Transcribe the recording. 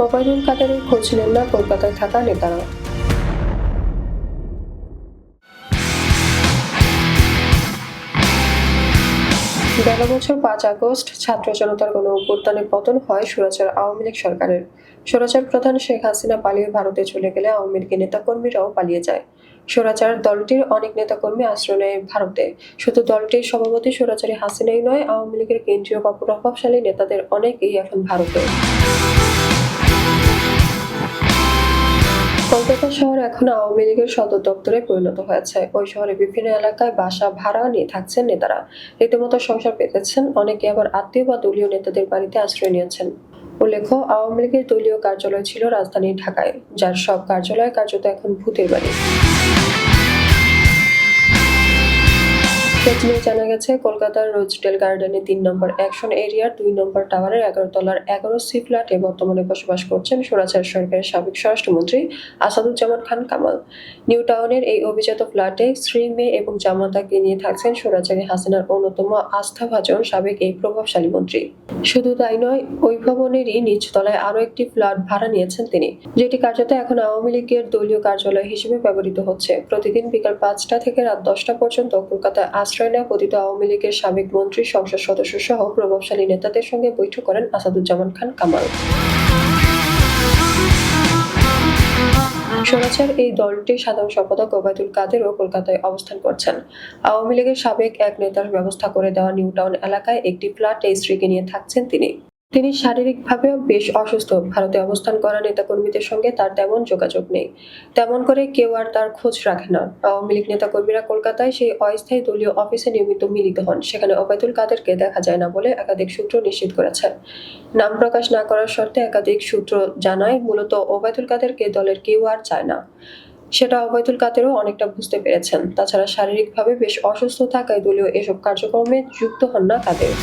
ওবায়দুল কাদেরের খোঁজ নেন না কলকাতায় থাকা নেতারা। গেল বছর পাঁচ আগস্ট ছাত্র জনতার গণ অভ্যুত্থানে পতন হয় সুরাচার আওয়ামী লীগ সরকারের। স্বরাচার প্রধান শেখ হাসিনা পালিয়ে ভারতে চলে গেলে আওয়ামী লীগের নেতাকর্মীরাও পালিয়ে যায়। স্বরাচার দলটির অনেক নেতাকর্মী আশ্রয় নেয় ভারতে। শুধু দলটির সভাপতি স্বরাচারী হাসিনাই নয়, আওয়ামী লীগের কেন্দ্রীয় বা প্রভাবশালী নেতাদের অনেকেই এখন ভারতে। কলকাতা শহর এখন আওয়ামী লীগের সদর দপ্তরে পরিণত হয়েছে। ওই শহরে বিভিন্ন এলাকায় বাসা ভাড়া নিয়ে থাকছেন নেতারা। রীতিমতো সংসার পেতেছেন। অনেকে আবার আত্মীয় বা দলীয় নেতাদের বাড়িতে আশ্রয় নিয়েছেন। উল্লেখ্য, আওয়ামী লীগের দলীয় কার্যালয় ছিল রাজধানী ঢাকায়, যার সব কার্যালয় কার্যত এখন ভূতের বাড়ি। নিয়ে জানা গেছে, কলকাতার রোজডেল গার্ডেনে তিন নম্বর অ্যাকশন এরিয়ার দুই নম্বর টাওয়ারের এগারো তলার এগারো সি ফ্ল্যাটে বর্তমানে বসবাস করছেন স্বরাচার সরকারের সাবেক স্বরাষ্ট্রমন্ত্রী আসাদুজ্জামান খান কামাল। নিউ টাউনের এই অভিজাত ফ্ল্যাটে স্ত্রী, মেয়ে এবং জামাতাকে নিয়ে থাকছেন স্বরাচারী হাসিনার অন্যতম আস্থাভাজন সাবেক এই প্রভাবশালী মন্ত্রী। শুধু তাই নয়, ওই ভবনেরই নিচতলায় আরও একটি ফ্ল্যাট ভাড়া নিয়েছেন তিনি, যেটি কার্যত এখন আওয়ামী লীগের দলীয় কার্যালয় হিসেবে ব্যবহৃত হচ্ছে। প্রতিদিন বিকাল পাঁচটা থেকে রাত দশটা পর্যন্ত কলকাতায় আশ্রয় নেওয়া পতিত আওয়ামী লীগের সাবেক মন্ত্রী, সংসদ সদস্য সহ প্রভাবশালী নেতাদের সঙ্গে বৈঠক করেন আসাদুজ্জামান খান কামাল। স্বরাচার এই দলটির সাধারণ সম্পাদক ওবায়দুল কাদেরও কলকাতায় অবস্থান করছেন। আওয়ামী লীগের সাবেক এক নেতার ব্যবস্থা করে দেওয়া নিউটাউন এলাকায় একটি ফ্ল্যাটে স্ত্রীকে নিয়ে থাকছেন তিনি। তিনি শারীরিকভাবেও বেশ অসুস্থ। ভারতে অবস্থান করা নেতাকর্মীদের সঙ্গে তার তেমন যোগাযোগ নেই। তেমন করে কেউ আর তার খোঁজ রাখে না। আওয়ামী লীগ নেতাকর্মীরা কলকাতায় সেই অস্থায়ী দলীয় অফিসে নিয়মিত মিলিত হন। সেখানে ওবায়দুল কাদেরকে দেখা যায় না বলে একাধিক সূত্র নিশ্চিত করেছে। নাম প্রকাশ না করার শর্তে একাধিক সূত্র জানায় মূলত ওবায়দুল কাদেরকে দলের কেউ আর চায় না। সেটা ওবায়দুল কাদেরও অনেকটা বুঝতে পেরেছেন। তাছাড়া শারীরিকভাবে বেশ অসুস্থ থাকায় দলীয় এসব কার্যক্রমে যুক্ত হন না কাদের।